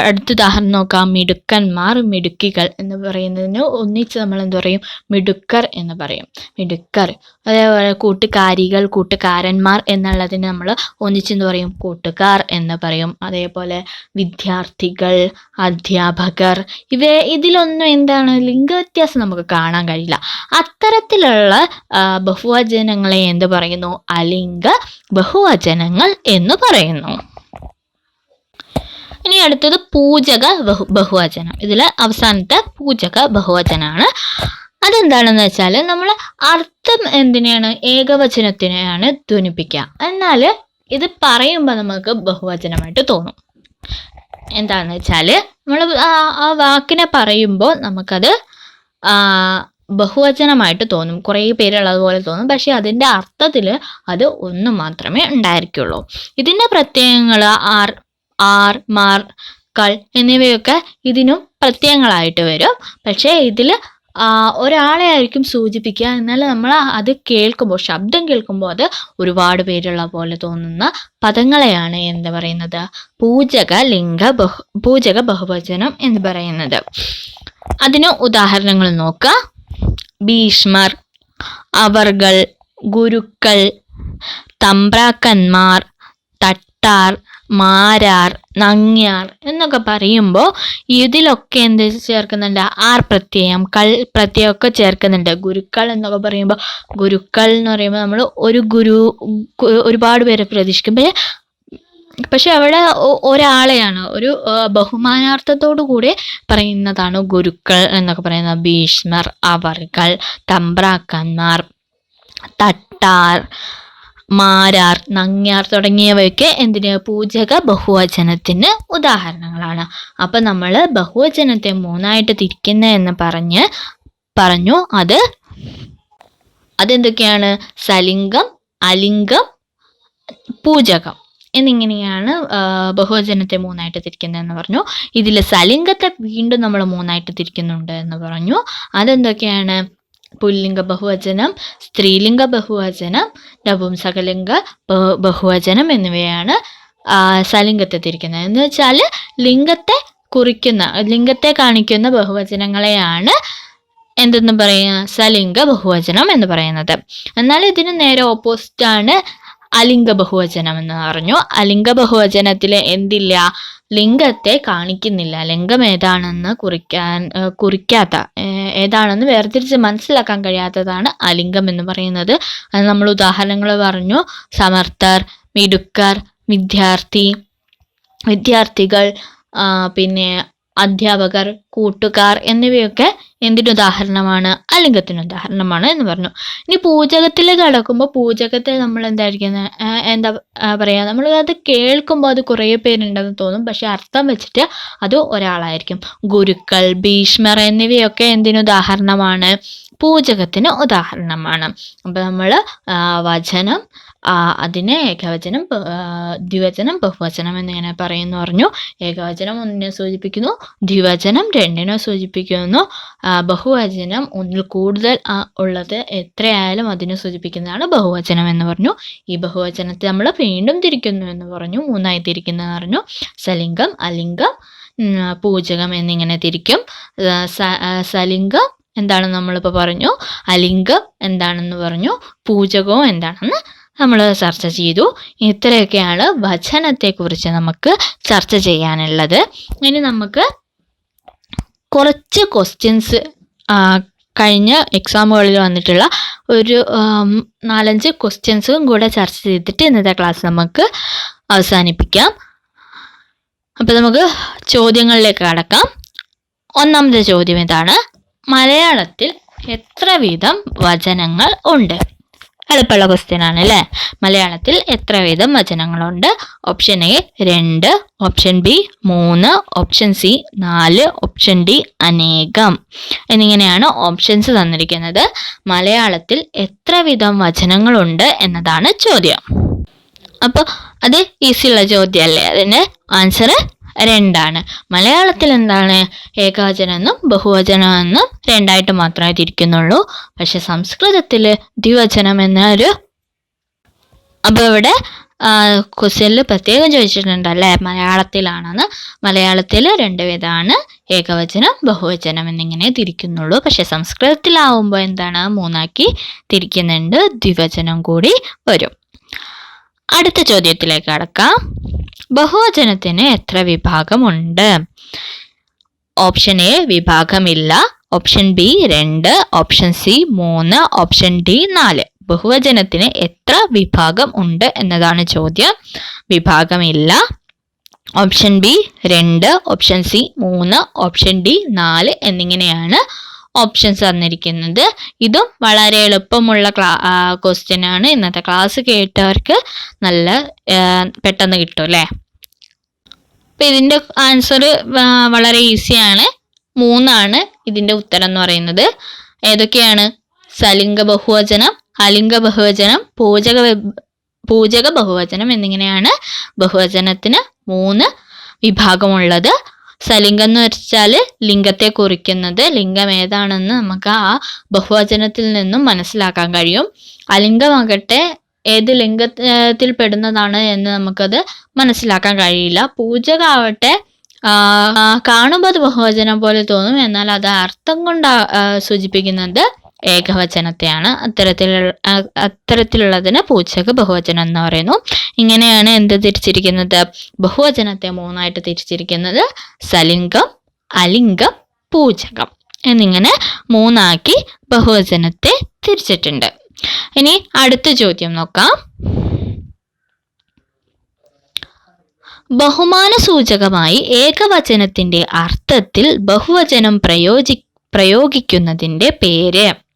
അടുത്ത ഉദാഹരണം നോക്കാം. മിടുക്കന്മാർ മിടുക്കികൾ എന്ന് പറയുന്നതിന് ഒന്നിച്ച് നമ്മൾ എന്ത് പറയും? മിടുക്കർ എന്ന് പറയും. മിടുക്കർ. അതേപോലെ കൂട്ടുകാരികൾ കൂട്ടുകാരന്മാർ എന്നുള്ളതിന് നമ്മൾ ഒന്നിച്ചെന്ന് പറയും? കൂട്ടുകാർ എന്ന് പറയും. അതേപോലെ വിദ്യാർത്ഥികൾ അധ്യാപകർ. ഇവ ഇതിലൊന്നും എന്താണ്? ലിംഗവ്യത്യാസം നമുക്ക് കാണാൻ കഴിയില്ല. അത്തരത്തിലുള്ള ആ, ബഹുവചനങ്ങളെ എന്ത് പറയുന്നു? അലിംഗ ബഹുവചനങ്ങൾ എന്ന് പറയുന്നു. ഇനി അടുത്തത് പൂജക ബഹു ബഹുവചനം. ഇതിൽ അവസാനത്തെ പൂജക ബഹുവചനമാണ് അതെന്താണെന്ന് വെച്ചാൽ നമ്മൾ അർത്ഥം എന്തിനെയാണ്? ഏകവചനത്തിനെയാണ് ധ്വനിപ്പിക്കുക. എന്നാൽ ഇത് പറയുമ്പോൾ നമുക്ക് ബഹുവചനമായിട്ട് തോന്നും. എന്താണെന്ന് വെച്ചാൽ നമ്മൾ ആ വാക്കിനെ പറയുമ്പോൾ നമുക്കത് ബഹുവചനമായിട്ട് തോന്നും. കുറേ പേരുള്ളതുപോലെ തോന്നും. പക്ഷേ അതിന്റെ അർത്ഥത്തിൽ അത് ഒന്ന് മാത്രമേ ഉണ്ടായിരിക്കുള്ളൂ. ഇതിന്റെ പ്രത്യയങ്ങൾ ആർ ആർ മാർ കൾ എന്നിവയൊക്കെ ഇതിനും പ്രത്യയങ്ങളായിട്ട് വരും. പക്ഷേ ഇതിൽ ഒരാളെ ആയിരിക്കും സൂചിപ്പിക്കുക എന്നാൽ നമ്മൾ അത് കേൾക്കുമ്പോൾ ശബ്ദം കേൾക്കുമ്പോൾ അത് ഒരുപാട് പേരുള്ള പോലെ തോന്നുന്ന പദങ്ങളെയാണ് എന്ത് പറയുന്നത്. പൂജക ലിംഗ ബഹു പൂജക ബഹുവചനം എന്ന് പറയുന്നത്. അതിന് ഉദാഹരണങ്ങൾ നോക്കാം. ഭീഷ്മർ അവർകൾ ഗുരുക്കൾ തമ്പ്രാക്കന്മാർ തട്ടാർ മാരാർ നങ്ങ്യാർ എന്നൊക്കെ പറയുമ്പോൾ ഇതിലൊക്കെ എന്ത് ചേർക്കുന്നുണ്ട്? ആർ പ്രത്യയം കൾ പ്രത്യയമൊക്കെ ചേർക്കുന്നുണ്ട്. ഗുരുക്കൾ എന്നൊക്കെ പറയുമ്പോൾ ഗുരുക്കൾ എന്ന് പറയുമ്പോൾ നമ്മൾ ഒരു ഗുരു ഒരുപാട് പേരെ പ്രതീക്ഷിക്കും. പക്ഷേ പക്ഷെ അവിടെ ഒരാളെയാണ്. ഒരു ബഹുമാനാർത്ഥത്തോടു കൂടി പറയുന്നതാണ് ഗുരുക്കൾ എന്നൊക്കെ പറയുന്നത് ഭീഷ്മർ അവർകൾ തമ്പ്രാക്കന്മാർ തട്ടാർ മാരാർ നങ്ങ്യാർ തുടങ്ങിയവയൊക്കെ എന്തിന്? പൂജക ബഹുവചനത്തിന് ഉദാഹരണങ്ങളാണ്. അപ്പം നമ്മൾ ബഹുവചനത്തെ മൂന്നായിട്ട് തിരിക്കുന്ന എന്ന് പറഞ്ഞ് പറഞ്ഞു. അത് അതെന്തൊക്കെയാണ്? സലിംഗം അലിംഗം പൂജകം. എന്നിങ്ങനെയാണ് ബഹുവചനത്തെ മൂന്നായിട്ട് തിരിക്കുന്നതെന്ന് പറഞ്ഞു. ഇതിൽ സലിംഗത്തെ വീണ്ടും നമ്മൾ മൂന്നായിട്ട് തിരിക്കുന്നുണ്ട് എന്ന് പറഞ്ഞു. അതെന്തൊക്കെയാണ്? പുല്ലിംഗ ബഹുവചനം സ്ത്രീലിംഗ ബഹുവചനം നപുംസകലിംഗ ബഹു ബഹുവചനം എന്നിവയാണ് സലിംഗത്തെ തിരിക്കുന്നത്. എന്ന് വെച്ചാൽ ലിംഗത്തെ കുറിക്കുന്ന ലിംഗത്തെ കാണിക്കുന്ന ബഹുവചനങ്ങളെയാണ് എന്തെന്ന് പറയുക? സലിംഗ ബഹുവചനം എന്ന് പറയുന്നത്. എന്നാൽ ഇതിന് നേരെ ഓപ്പോസിറ്റ് ആണ് അലിംഗ ബഹുവചനം എന്ന് പറഞ്ഞു. അലിംഗ ബഹുവചനത്തിൽ എന്തില്ല? ലിംഗത്തെ കാണിക്കുന്നില്ല. ലിംഗം ഏതാണെന്ന് കുറിക്കാൻ കുറിക്കാത്ത ഏതാണെന്ന് വേർതിരിച്ച് മനസ്സിലാക്കാൻ കഴിയാത്തതാണ് അലിംഗം എന്ന് പറയുന്നത്. അത് നമ്മൾ ഉദാഹരണങ്ങൾ പറഞ്ഞു. സമർത്ഥർ മിടുക്കർ വിദ്യാർത്ഥി വിദ്യാർത്ഥികൾ പിന്നെ അധ്യാപകർ കൂട്ടുകാർ എന്നിവയൊക്കെ എന്തിനുദാഹരണമാണ്? അലിംഗത്തിന് ഉദാഹരണമാണ് എന്ന് പറഞ്ഞു. ഇനി പൂജകത്തിൽ കടക്കുമ്പോൾ പൂജകത്തെ നമ്മൾ എന്തായിരിക്കുന്നത് എന്താ പറയുക പറയാ? നമ്മൾ അത് കേൾക്കുമ്പോൾ അത് കുറേ പേരുണ്ടെന്ന് തോന്നും. പക്ഷെ അർത്ഥം വെച്ചിട്ട് അത് ഒരാളായിരിക്കും. ഗുരുക്കൾ ഭീഷ്മർ എന്നിവയൊക്കെ എന്തിനുദാഹരണമാണ്? പൂജകത്തിന് ഉദാഹരണമാണ്. അപ്പോൾ നമ്മൾ വചനം അതിനെ ഏകവചനം ദ്വിവചനം ബഹുവചനം എന്നിങ്ങനെ പറയുന്നു പറഞ്ഞു. ഏകവചനം ഒന്നിനെ സൂചിപ്പിക്കുന്നു ദ്വിവചനം രണ്ടിനെ സൂചിപ്പിക്കുന്നു. ബഹുവചനം ഒന്നിൽ കൂടുതൽ ഉള്ളത് എത്രയായാലും അതിനെ സൂചിപ്പിക്കുന്നതാണ് ബഹുവചനം എന്ന് പറഞ്ഞു. ഈ ബഹുവചനത്തെ നമ്മൾ വീണ്ടും തിരിക്കുന്നു എന്ന് പറഞ്ഞു മൂന്നായി തിരിക്കുന്നു എന്ന് പറഞ്ഞു. സലിംഗം അലിംഗം പൂജകം എന്നിങ്ങനെ തിരിക്കും. സലിംഗം എന്താണെന്ന് നമ്മളിപ്പോൾ പറഞ്ഞു അലിംഗം എന്താണെന്ന് പറഞ്ഞു പൂജകവും എന്താണെന്ന് നമ്മൾ ചർച്ച ചെയ്തു. ഇത്രയൊക്കെയാണ് വചനത്തെക്കുറിച്ച് നമുക്ക് ചർച്ച ചെയ്യാനുള്ളത്. ഇനി നമുക്ക് കുറച്ച് ക്വസ്റ്റ്യൻസ് കഴിഞ്ഞ എക്സാമുകളിൽ വന്നിട്ടുള്ള ഒരു നാലഞ്ച് ക്വസ്റ്റ്യൻസും കൂടെ ചർച്ച ചെയ്തിട്ട് ഇന്നത്തെ ക്ലാസ് നമുക്ക് അവസാനിപ്പിക്കാം. അപ്പോൾ നമുക്ക് ചോദ്യങ്ങളിലേക്ക് കടക്കാം. ഒന്നാമത്തെ ചോദ്യം ഇതാണ്. മലയാളത്തിൽ എത്ര വീതം വചനങ്ങൾ ഉണ്ട്? എളുപ്പമുള്ള ക്വസ്റ്റ്യൻ ആണ് അല്ലേ? മലയാളത്തിൽ എത്ര വീതം വചനങ്ങളുണ്ട്? ഓപ്ഷൻ എ രണ്ട് ഓപ്ഷൻ ബി മൂന്ന് ഓപ്ഷൻ സി നാല് ഓപ്ഷൻ ഡി അനേകം. എന്നിങ്ങനെയാണ് ഓപ്ഷൻസ് തന്നിരിക്കുന്നത്. മലയാളത്തിൽ എത്ര വിധം വചനങ്ങളുണ്ട് എന്നതാണ് ചോദ്യം. അപ്പോൾ അത് ഈസിയുള്ള ചോദ്യമല്ലേ? അതിന്റെ ആൻസർ രണ്ടാണ്. മലയാളത്തിൽ എന്താണ് ഏകവചനം എന്നും ബഹുവചനം എന്നും രണ്ടായിട്ട് മാത്രമേ തിരിക്കുന്നുള്ളൂ. പക്ഷെ സംസ്കൃതത്തിൽ ദ്വിവചനം എന്നൊരു അപ്പോൾ ഇവിടെ ക്വസ്റ്റ്യനിൽ പ്രത്യേകം ചോദിച്ചിട്ടുണ്ട് അല്ലേ? മലയാളത്തിലാണെന്ന്. മലയാളത്തിൽ രണ്ട് വിധമാണ്. ഏകവചനം ബഹുവചനം എന്നിങ്ങനെ തിരിക്കുന്നുള്ളൂ. പക്ഷെ സംസ്കൃതത്തിലാവുമ്പോൾ എന്താണ്? മൂന്നാക്കി തിരിക്കുന്നുണ്ട്. ദ്വിവചനം കൂടി വരും. അടുത്ത ചോദ്യത്തിലേക്ക് കടക്കാം. ബഹുവചനത്തിന് എത്ര വിഭാഗമുണ്ട്? ഓപ്ഷൻ എ വിഭാഗമില്ല. ഓപ്ഷൻ ബി രണ്ട്. ഓപ്ഷൻ സി മൂന്ന്. ഓപ്ഷൻ ഡി നാല്. ബഹുവചനത്തിന് എത്ര വിഭാഗം ഉണ്ട് എന്നതാണ് ചോദ്യം. വിഭാഗമില്ല. ഓപ്ഷൻ ബി രണ്ട്. ഓപ്ഷൻ സി മൂന്ന്. ഓപ്ഷൻ ഡി നാല് എന്നിങ്ങനെയാണ് ഓപ്ഷൻസ് തന്നിരിക്കുന്നത്. ഇതും വളരെ എളുപ്പമുള്ള ക്ലാ ക്വസ്റ്റ്യൻ ആണ്. ഇന്നത്തെ ക്ലാസ് കേട്ടവർക്ക് നല്ല പെട്ടെന്ന് കിട്ടും അല്ലേ? അപ്പം ഇതിന്റെ ആൻസർ വളരെ ഈസിയാണ് മൂന്നാണ് ഇതിന്റെ ഉത്തരം എന്ന് പറയുന്നത്. ഏതൊക്കെയാണ്? സലിംഗ ബഹുവചനം അലിംഗ ബഹുവചനം പൂജക പൂജക ബഹുവചനം എന്നിങ്ങനെയാണ് ബഹുവചനത്തിന് മൂന്ന് വിഭാഗമുള്ളത്. സലിംഗം എന്ന് വെച്ചാൽ ലിംഗത്തെ കുറിക്കുന്നത്. ലിംഗം ഏതാണെന്ന് നമുക്ക് ആ ബഹുവചനത്തിൽ നിന്നും മനസ്സിലാക്കാൻ കഴിയും. അലിംഗമാകട്ടെ ഏത് ലിംഗത്തിൽ പെടുന്നതാണ് എന്ന് നമുക്കത് മനസ്സിലാക്കാൻ കഴിയില്ല. പൂജകാവട്ടെ കാണുമ്പോൾ അത് ബഹുവചനം പോലെ തോന്നും. എന്നാൽ അത് അർത്ഥം കൊണ്ട് സൂചിപ്പിക്കുന്നത് ഏകവചനത്തെയാണ് അത്തരത്തിലുള്ള അത്തരത്തിലുള്ളതിന് പൂച്ചക ബഹുവചനം എന്ന് പറയുന്നു. ഇങ്ങനെയാണ് എന്ത് തിരിച്ചിരിക്കുന്നത്? ബഹുവചനത്തെ മൂന്നായിട്ട് തിരിച്ചിരിക്കുന്നത് സലിംഗം അലിംഗം പൂജകം എന്നിങ്ങനെ മൂന്നാക്കി ബഹുവചനത്തെ തിരിച്ചിട്ടുണ്ട്. ഇനി അടുത്ത ചോദ്യം നോക്കാം. ബഹുമാന സൂചകമായി ഏകവചനത്തിന്റെ അർത്ഥത്തിൽ ബഹുവചനം പ്രയോജി പ്രയോഗിക്കുന്നതിന്റെ പേര്.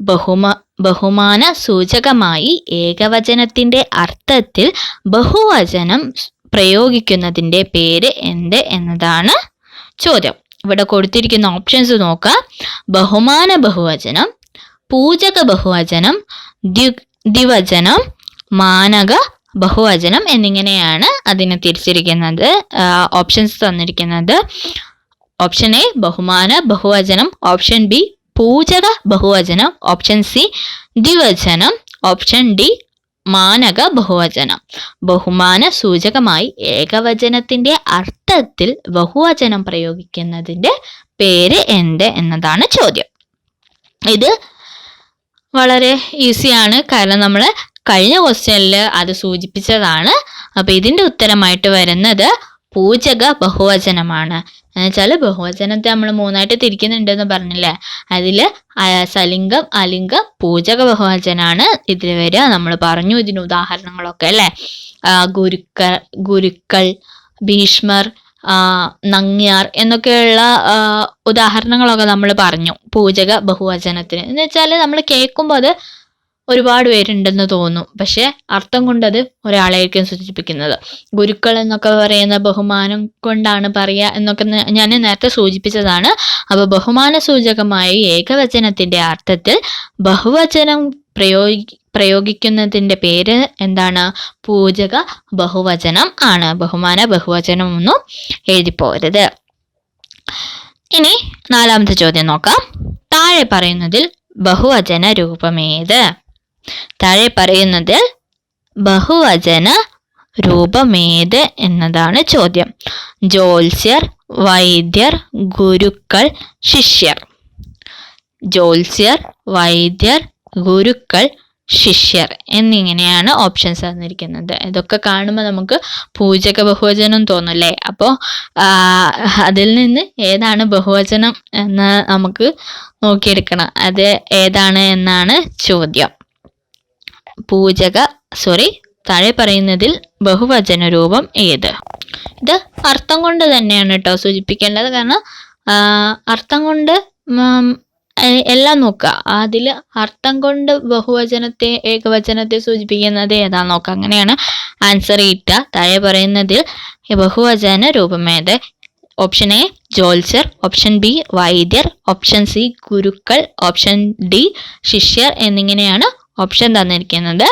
ബഹുമ ബഹുമാന സൂചകമായി ഏകവചനത്തിന്റെ അർത്ഥത്തിൽ ബഹുവചനം പ്രയോഗിക്കുന്നതിന്റെ പേര് എന്ത് എന്നതാണ് ചോദ്യം. ഇവിടെ കൊടുത്തിരിക്കുന്ന ഓപ്ഷൻസ് നോക്കുക. ബഹുമാന ബഹുവചനം പൂജക ബഹുവചനം ദ്വി ദ്വിവചനം മാനക ബഹുവചനം എന്നിങ്ങനെയാണ് അതിനെ തിരിച്ചിരിക്കുന്നത് ഓപ്ഷൻസ് തന്നിരിക്കുന്നത്. ഓപ്ഷൻ എ ബഹുമാന ബഹുവചനം. ഓപ്ഷൻ ബി പൂജക ബഹുവചനം ഓപ്ഷൻ സി ദ്വിവചനം ഓപ്ഷൻ ഡി മാനക ബഹുവചനം. ബഹുമാന സൂചകമായി ഏകവചനത്തിന്റെ അർത്ഥത്തിൽ ബഹുവചനം പ്രയോഗിക്കുന്നതിന്റെ പേര് എന്ത് എന്നതാണ് ചോദ്യം. ഇത് വളരെ ഈസിയാണ് കാരണം നമ്മൾ കഴിഞ്ഞ ക്വസ്റ്റ്യനിൽ അത് സൂചിപ്പിച്ചതാണ്. അപ്പൊ ഇതിന്റെ ഉത്തരമായിട്ട് വരുന്നത് പൂജക ബഹുവചനമാണ്. എന്നുവെച്ചാൽ ബഹുവചനത്തെ നമ്മൾ മൂന്നായിട്ട് തിരിക്കുന്നുണ്ടെന്ന് പറഞ്ഞില്ലേ? അതിൽ സലിംഗം അലിംഗം പൂജക ബഹുവചനാണ് ഇതിൽ വരിക. നമ്മൾ പറഞ്ഞു ഇതിന് ഉദാഹരണങ്ങളൊക്കെ അല്ലേ? ഗുരുക്കൾ ഗുരുക്ക ഗുരുക്കൾ ഭീഷ്മർ നങ്ങ്യാർ എന്നൊക്കെയുള്ള ഉദാഹരണങ്ങളൊക്കെ നമ്മൾ പറഞ്ഞു. പൂജക ബഹുവചനത്തിന്. എന്ന് വെച്ചാൽ നമ്മൾ കേൾക്കുമ്പോൾ അത് ഒരുപാട് പേരുണ്ടെന്ന് തോന്നും പക്ഷെ അർത്ഥം കൊണ്ടത് ഒരാളായിരിക്കും സൂചിപ്പിക്കുന്നത്. ഗുരുക്കൾ എന്നൊക്കെ പറയുന്ന ബഹുമാനം കൊണ്ടാണ് പറയുക എന്നൊക്കെ ഞാൻ നേരത്തെ സൂചിപ്പിച്ചതാണ്. അപ്പൊ ബഹുമാന സൂചകമായി ഏകവചനത്തിന്റെ അർത്ഥത്തിൽ ബഹുവചനം പ്രയോഗി പ്രയോഗിക്കുന്നതിന്റെ പേര് എന്താണ്? പൂജക ബഹുവചനം ആണ്. ബഹുമാന ബഹുവചനം ഒന്നും എഴുതിപ്പോരുത്. ഇനി നാലാമത്തെ ചോദ്യം നോക്കാം. താഴെ പറയുന്നതിൽ ബഹുവചന രൂപമേത്? താഴെ പറയുന്നതിൽ ബഹുവചന രൂപമേത് എന്നതാണ് ചോദ്യം. ജോത്സ്യർ വൈദ്യർ ഗുരുക്കൾ ശിഷ്യർ. ജോത്സ്യർ വൈദ്യർ ഗുരുക്കൾ ശിഷ്യർ എന്നിങ്ങനെയാണ് ഓപ്ഷൻസ് തന്നിരിക്കുന്നത്. ഇതൊക്കെ കാണുമ്പോൾ നമുക്ക് പൂജക ബഹുവചനം തോന്നല്ലേ? അപ്പോൾ അതിൽ നിന്ന് ഏതാണ് ബഹുവചനം എന്ന് നമുക്ക് നോക്കിയെടുക്കണം. അത് ഏതാണ് എന്നാണ് ചോദ്യം. പൂജക സോറി താഴെ പറയുന്നതിൽ ബഹുവചന രൂപം ഏത്? ഇത് അർത്ഥം കൊണ്ട് തന്നെയാണ് കേട്ടോ സൂചിപ്പിക്കേണ്ടത്. കാരണം അർത്ഥം കൊണ്ട് എല്ലാം നോക്കുക. അതിൽ അർത്ഥം കൊണ്ട് ബഹുവചനത്തെ ഏകവചനത്തെ സൂചിപ്പിക്കുന്നത് ഏതാ നോക്കുക. അങ്ങനെയാണ് ആൻസർ കിട്ടുക താഴെ പറയുന്നതിൽ ബഹുവചന രൂപമേത് ഓപ്ഷൻ എ ജോൽസർ ഓപ്ഷൻ ബി വൈദ്യർ. ഓപ്ഷൻ സി ഗുരുക്കൾ. ഓപ്ഷൻ ഡി ശിഷ്യർ. എന്നിങ്ങനെയാണ് ഓപ്ഷൻ തന്നിരിക്കുന്നത്.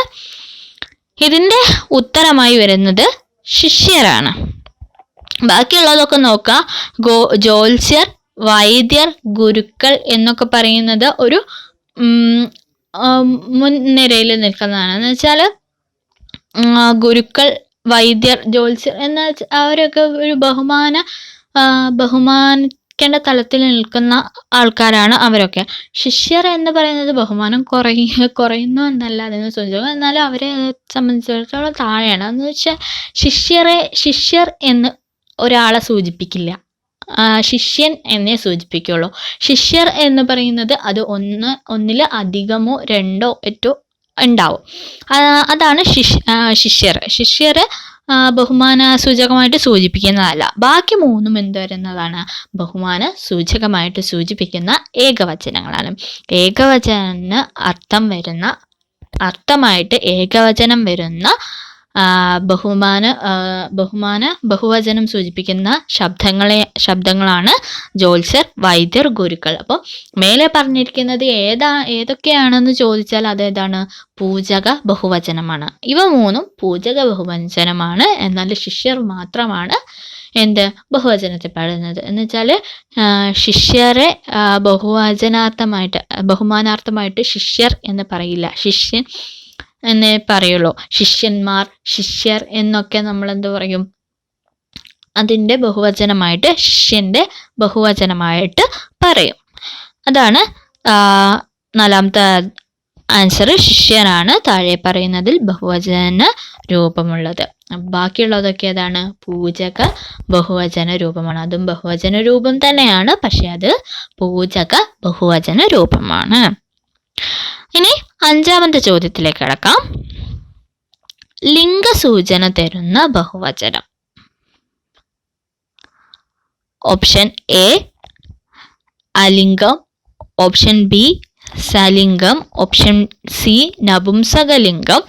ഇതിന്റെ ഉത്തരമായി വരുന്നത് ശിഷ്യരാണ്. ബാക്കിയുള്ളതൊക്കെ നോക്കാം. ഗോ ജോത്സ്യർ വൈദ്യർ ഗുരുക്കൾ എന്നൊക്കെ പറയുന്നത് ഒരു മുൻനിരയിൽ നിൽക്കുന്നതാണ്. എന്ന് വെച്ചാൽ ഗുരുക്കൾ വൈദ്യർ ജോത്സ്യർ എന്ന അവരൊക്കെ ഒരു ബഹുമാന ആ, ബഹുമാനിക്കേണ്ട തലത്തിൽ നിൽക്കുന്ന ആൾക്കാരാണ് അവരൊക്കെ. ശിഷ്യർ എന്ന് പറയുന്നത് ബഹുമാനം കുറയ കുറയുന്നു എന്നല്ല അതിനെ സൂചിപ്പിക്കും എന്നാലും അവരെ സംബന്ധിച്ചിടത്തോളം താഴെയാണ്. എന്ന് വെച്ചാൽ ശിഷ്യരെ ശിഷ്യർ എന്ന് ഒരാളെ സൂചിപ്പിക്കില്ല. ശിഷ്യൻ എന്നേ സൂചിപ്പിക്കുള്ളൂ. ശിഷ്യർ എന്ന് പറയുന്നത് അത് ഒന്ന് ഒന്നിൽ അധികമോ രണ്ടോ ഏറ്റോ ഉണ്ടാവും. അതാണ് ശിഷ് ശിഷ്യർ. ശിഷ്യർ ബഹുമാന സൂചകമായിട്ട് സൂചിപ്പിക്കുന്നതല്ല. ബാക്കി മൂന്നും എന്ത് വരുന്നതാണ് ബഹുമാന സൂചകമായിട്ട് സൂചിപ്പിക്കുന്ന ഏകവചനങ്ങളാണ്. ഏകവചന അർത്ഥം വരുന്ന അർത്ഥമായിട്ട് ഏകവചനം വരുന്ന ബഹുമാന ബഹുമാന ബഹുവചനം സൂചിപ്പിക്കുന്ന ശബ്ദങ്ങളെ ശബ്ദങ്ങളാണ് ജോൽസർ വൈദ്യർ ഗുരുക്കൾ. അപ്പോൾ മേലെ പറഞ്ഞിരിക്കുന്നത് ഏതാ ഏതൊക്കെയാണെന്ന് ചോദിച്ചാൽ അതേതാണ് പൂജക ബഹുവചനമാണ്. ഇവ മൂന്നും പൂജക ബഹുവചനമാണ്. എന്നാൽ ശിഷ്യർ മാത്രമാണ് എന്ത് ബഹുവചനത്തിൽ പാടുന്നത് എന്ന് വെച്ചാൽ ശിഷ്യരെ ബഹുവചനാർത്ഥമായിട്ട് ബഹുമാനാർത്ഥമായിട്ട് ശിഷ്യർ എന്ന് പറയില്ല. ശിഷ്യൻ എന്നേ പറയുള്ളൂ. ശിഷ്യന്മാർ ശിഷ്യർ എന്നൊക്കെ നമ്മൾ എന്ത് പറയും? അതിന്റെ ബഹുവചനമായിട്ട് ശിഷ്യന്റെ ബഹുവചനമായിട്ട് പറയും. അതാണ് നാലാമത്തെ ആൻസർ ശിഷ്യനാണ് താഴെ പറയുന്നതിൽ ബഹുവചന രൂപമുള്ളത്. ബാക്കിയുള്ളതൊക്കെ അതാണ് പൂജക ബഹുവചന രൂപമാണ്. അതും ബഹുവചന രൂപം തന്നെയാണ് പക്ഷെ അത് പൂജക ബഹുവചന രൂപമാണ്. ഇനി അഞ്ചാമത്തെ ചോദ്യത്തിലേക്ക് കിടക്കാം. ലിംഗസൂചന തരുന്ന ബഹുവചനം. ഓപ്ഷൻ എ അലിംഗം. ഓപ്ഷൻ ബി സലിംഗം. ഓപ്ഷൻ സി നപുംസകലിംഗം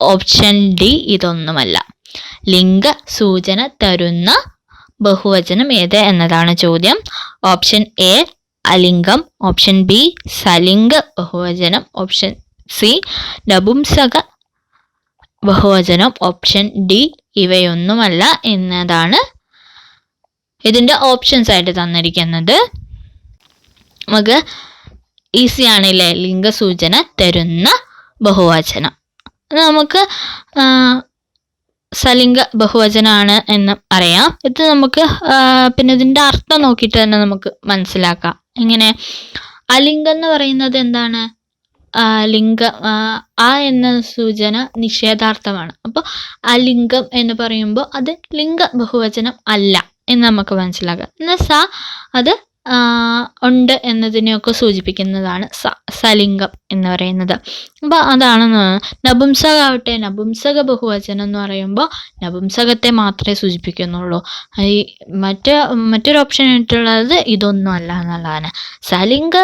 ഓപ്ഷൻ ഡി ഇതൊന്നുമല്ല. ലിംഗ സൂചന തരുന്ന ബഹുവചനം ഏത് എന്നതാണ് ചോദ്യം. ഓപ്ഷൻ എ അലിംഗം ഓപ്ഷൻ ബി സലിംഗ ബഹുവചനം ഓപ്ഷൻ സി നപുംസക ബഹുവചനം ഓപ്ഷൻ ഡി ഇവയൊന്നുമല്ല എന്നതാണ് ഇതിന്റെ ഓപ്ഷൻസ് ആയിട്ട് തന്നിരിക്കുന്നത്. നമുക്ക് ഈസി ആണല്ലേ ലിംഗസൂചന തരുന്ന ബഹുവചനം. നമുക്ക് സലിംഗ ബഹുവചനാണ് എന്ന് അറിയാം. ഇത് നമുക്ക് പിന്നെ ഇതിന്റെ അർത്ഥം നോക്കിയിട്ട് തന്നെ നമുക്ക് മനസ്സിലാക്കാം. ഇങ്ങനെ അലിംഗം എന്ന് പറയുന്നത് എന്താണ്? ലിംഗ ആ, എന്ന സൂചന നിഷേധാർത്ഥമാണ്. അപ്പോൾ അലിംഗം എന്ന് പറയുമ്പോൾ അത് ലിംഗ ബഹുവചനം അല്ല എന്ന് നമുക്ക് മനസ്സിലാക്കാം. എന്നാൽ സ അത് ഉണ്ട് എന്നതിനെയൊക്കെ സൂചിപ്പിക്കുന്നതാണ് സ സലിംഗം എന്ന് പറയുന്നത്. അപ്പോൾ അതാണ് നപുംസകാവട്ടെ നപുംസക ബഹുവചനം എന്ന് പറയുമ്പോൾ നപുംസകത്തെ മാത്രമേ സൂചിപ്പിക്കുന്നുള്ളൂ. ഈ മറ്റ് മറ്റൊരു ഓപ്ഷൻ ആയിട്ടുള്ളത് ഇതൊന്നും അല്ല എന്നുള്ളതാണ്. സലിംഗ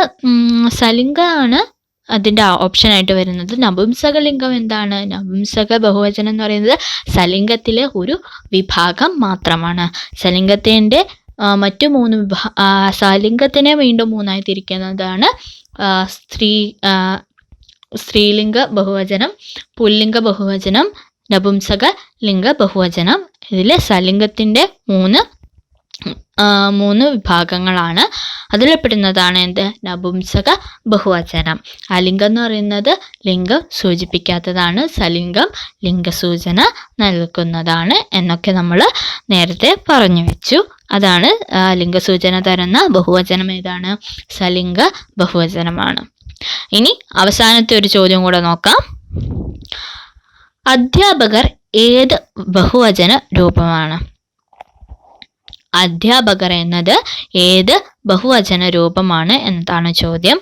സലിംഗമാണ് അതിന്റെ ഓപ്ഷനായിട്ട് വരുന്നത്. നപുംസകലിംഗം എന്താണ്? നപുംസക ബഹുവചനം എന്ന് പറയുന്നത് സലിംഗത്തിലെ ഒരു വിഭാഗം മാത്രമാണ്. സലിംഗത്തിന്റെ മറ്റു മൂന്ന് വിഭാ സലിംഗത്തിനെ വീണ്ടും മൂന്നായി തിരിക്കുന്നതാണ്. സ്ത്രീ സ്ത്രീലിംഗ ബഹുവചനം പുല്ലിംഗ ബഹുവചനം നപുംസക ലിംഗ ബഹുവചനം. ഇതിൽ സലിംഗത്തിന്റെ മൂന്ന് മൂന്ന് വിഭാഗങ്ങളാണ്. അതിൽപ്പെടുന്നതാണ് എന്ത്? നപുംസക ബഹുവചനം. അലിംഗം എന്ന് പറയുന്നത് ലിംഗം സൂചിപ്പിക്കാത്തതാണ്. സലിംഗം ലിംഗസൂചന നൽകുന്നതാണ് എന്നൊക്കെ നമ്മൾ നേരത്തെ പറഞ്ഞു വെച്ചു. അതാണ് ലിംഗസൂചന തരുന്ന ബഹുവചനം ഏതാണ്? സലിംഗ ബഹുവചനമാണ്. ഇനി അവസാനത്തെ ഒരു ചോദ്യം കൂടെ നോക്കാം. അധ്യാപകർ ഏത് ബഹുവചന രൂപമാണ്? അധ്യാപകർ എന്നത് ഏത് ബഹുവചന രൂപമാണ് എന്നതാണ് ചോദ്യം.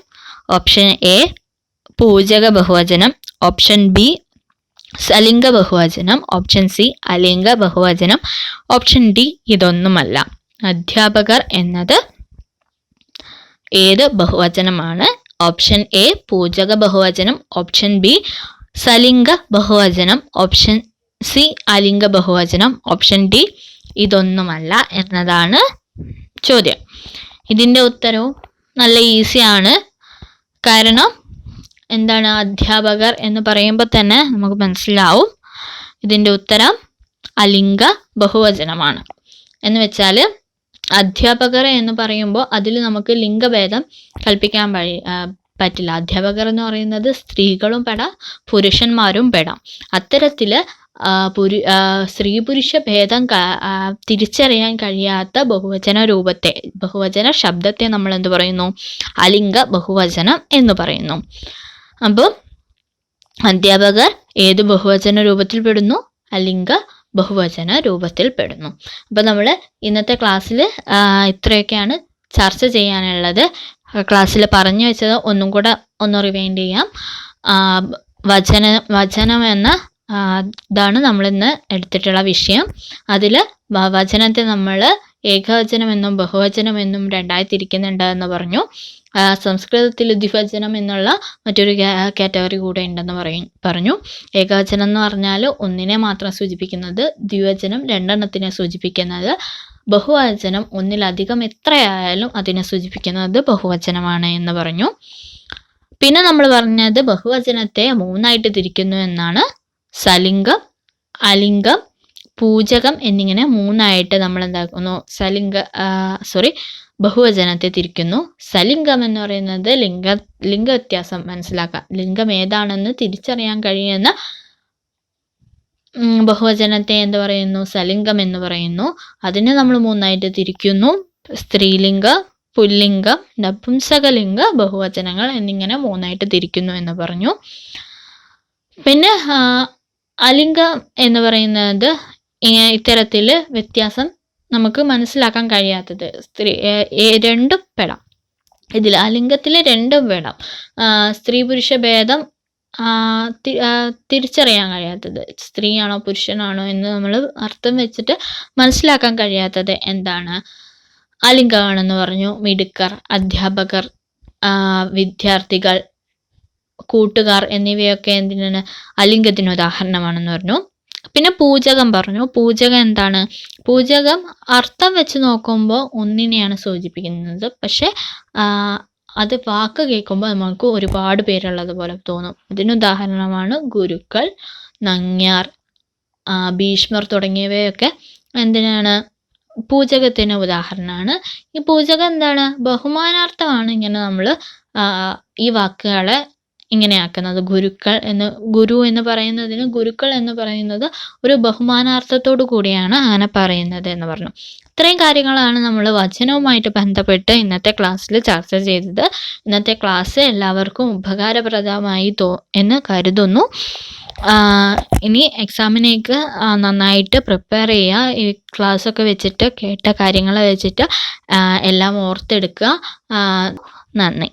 ഓപ്ഷൻ എ പൂജക ബഹുവചനം. ഓപ്ഷൻ ബി സലിംഗ ബഹുവചനം. ഓപ്ഷൻ സി അലിംഗ ബഹുവചനം. ഓപ്ഷൻ ഡി ഇതൊന്നുമല്ല. അധ്യാപകർ എന്നത് ഏത് ബഹുവചനമാണ്? ഓപ്ഷൻ എ പൂജക ബഹുവചനം. ഓപ്ഷൻ ബി സലിംഗ ബഹുവചനം. ഓപ്ഷൻ സി അലിംഗ ബഹുവചനം. ഓപ്ഷൻ ഡി ഇതൊന്നുമല്ല എന്നതാണ് ചോദ്യം. ഇതിന്റെ ഉത്തരവും നല്ല ഈസിയാണ്. കാരണം എന്താണ് അധ്യാപകർ എന്ന് പറയുമ്പോൾ തന്നെ നമുക്ക് മനസ്സിലാവും. ഇതിന്റെ ഉത്തരം അലിംഗ ബഹുവചനമാണ്. എന്ന് വെച്ചാൽ അധ്യാപകർ എന്ന് പറയുമ്പോൾ അതിൽ നമുക്ക് ലിംഗഭേദം കൽപ്പിക്കാൻ വഴി പറ്റില്ല. അധ്യാപകർ എന്ന് പറയുന്നത് സ്ത്രീകളും പെടാം പുരുഷന്മാരും പെടാം. അത്തരത്തിൽ പുരു സ്ത്രീ പുരുഷ ഭേദം തിരിച്ചറിയാൻ കഴിയാത്ത ബഹുവചന രൂപത്തെ ബഹുവചന ശബ്ദത്തെ നമ്മൾ എന്ത് പറയുന്നു? അലിംഗ ബഹുവചനം എന്ന് പറയുന്നു. അപ്പോൾ അധ്യാപകർ ഏത് ബഹുവചന രൂപത്തിൽ പെടുന്നു? അലിംഗ ബഹുവചന രൂപത്തിൽ പെടുന്നു. അപ്പോൾ നമ്മൾ ഇന്നത്തെ ക്ലാസ്സിൽ ഇത്രയൊക്കെയാണ് ചർച്ച ചെയ്യാനുള്ളത്. ക്ലാസ്സിൽ പറഞ്ഞു വെച്ചത് ഒന്നും കൂടെ ഒന്ന് റിവൈൻഡ് ചെയ്യാം. വചന വചനം എന്ന ഇതാണ് ഇതാണ് നമ്മളിന്ന് എടുത്തിട്ടുള്ള വിഷയം. അതിൽ വചനത്തെ നമ്മൾ ഏകവചനമെന്നും ബഹുവചനമെന്നും രണ്ടായി തിരിക്കുന്നുണ്ട് എന്ന് പറഞ്ഞു. സംസ്കൃതത്തിൽ ദ്വിവചനം എന്നുള്ള മറ്റൊരു കാറ്റഗറി കൂടെ ഉണ്ടെന്ന് പറയും പറഞ്ഞു. ഏകവചനം എന്ന് പറഞ്ഞാൽ ഒന്നിനെ മാത്രം സൂചിപ്പിക്കുന്നത് ദ്വിവചനം രണ്ടെണ്ണത്തിനെ സൂചിപ്പിക്കുന്നത് ബഹുവചനം ഒന്നിലധികം എത്രയായാലും അതിനെ സൂചിപ്പിക്കുന്നത് ബഹുവചനമാണ് എന്ന് പറഞ്ഞു. പിന്നെ നമ്മൾ പറഞ്ഞത് ബഹുവചനത്തെ മൂന്നായിട്ട് തിരിക്കുന്നു എന്നാണ്. സലിംഗം അലിംഗം പൂജകം എന്നിങ്ങനെ മൂന്നായിട്ട് നമ്മൾ എന്താക്കുന്നു സലിംഗ സോറി ബഹുവചനത്തെ തിരിക്കുന്നു. സലിംഗം എന്ന് പറയുന്നത് ലിംഗ ലിംഗ വ്യത്യാസം മനസ്സിലാക്കാം. ലിംഗം ഏതാണെന്ന് തിരിച്ചറിയാൻ കഴിയുന്ന ബഹുവചനത്തെ എന്ത് പറയുന്നു? സലിംഗം എന്ന് പറയുന്നു. അതിനെ നമ്മൾ മൂന്നായിട്ട് തിരിക്കുന്നു. സ്ത്രീലിംഗ പുല്ലിംഗ നപുംസകലിംഗ ബഹുവചനങ്ങൾ എന്നിങ്ങനെ മൂന്നായിട്ട് തിരിക്കുന്നു എന്ന് പറഞ്ഞു. പിന്നെ അലിംഗം എന്ന് പറയുന്നത് ഇ- ഇത്തരത്തിൽ വ്യത്യാസം നമുക്ക് മനസ്സിലാക്കാൻ കഴിയാത്തത്. സ്ത്രീ രണ്ടും പെടാം. ഇതിൽ അലിംഗത്തിൽ രണ്ടും വേണം. സ്ത്രീ പുരുഷ ഭേദം തിരിച്ചറിയാൻ കഴിയാത്തത്. സ്ത്രീയാണോ പുരുഷനാണോ എന്ന് നമ്മൾ അർത്ഥം വെച്ചിട്ട് മനസ്സിലാക്കാൻ കഴിയാത്തത് എന്താണ്? അലിംഗമാണെന്ന് പറഞ്ഞു. മിടുക്കർ അധ്യാപകർ വിദ്യാർത്ഥികൾ കൂട്ടുകാർ എന്നിവയൊക്കെ എന്തിനാണ്? അലിംഗത്തിന് ഉദാഹരണമാണെന്ന് പറഞ്ഞു. പിന്നെ പൂജകം പറഞ്ഞു. പൂജകം എന്താണ്? പൂജകം അർത്ഥം വെച്ച് നോക്കുമ്പോൾ ഒന്നിനെയാണ് സൂചിപ്പിക്കുന്നത്. പക്ഷെ അത് വാക്ക് കേൾക്കുമ്പോൾ നമുക്ക് ഒരുപാട് പേരുള്ളത് പോലെ തോന്നും. അതിന് ഉദാഹരണമാണ് ഗുരുക്കൾ നങ്ങ്യാർ ഭീഷ്മർ തുടങ്ങിയവയൊക്കെ എന്തിനാണ്? പൂജകത്തിന് ഉദാഹരണമാണ്. ഈ പൂജകം എന്താണ്? ബഹുമാനാർത്ഥമാണ് ഇങ്ങനെ നമ്മൾ ഈ വാക്കുകളെ ഇങ്ങനെയാക്കുന്നത്. ഗുരുക്കൾ എന്ന് ഗുരു എന്ന് പറയുന്നതിന് ഗുരുക്കൾ എന്ന് പറയുന്നത് ഒരു ബഹുമാനാർത്ഥത്തോടു കൂടിയാണ് അങ്ങനെ പറയുന്നത് എന്ന് പറഞ്ഞു. ഇത്രയും കാര്യങ്ങളാണ് നമ്മൾ വചനവുമായിട്ട് ബന്ധപ്പെട്ട് ഇന്നത്തെ ക്ലാസ്സിൽ ചർച്ച ചെയ്തത്. ഇന്നത്തെ ക്ലാസ് എല്ലാവർക്കും ഉപകാരപ്രദമായി തോ എന്ന് കരുതുന്നു. ഇനി എക്സാമിനേക്ക് നന്നായിട്ട് പ്രിപ്പയർ ചെയ്യുക. ഈ ക്ലാസ്സൊക്കെ വെച്ചിട്ട് കേട്ട കാര്യങ്ങൾ വെച്ചിട്ട് എല്ലാം ഓർത്തെടുക്കുക. നന്ദി.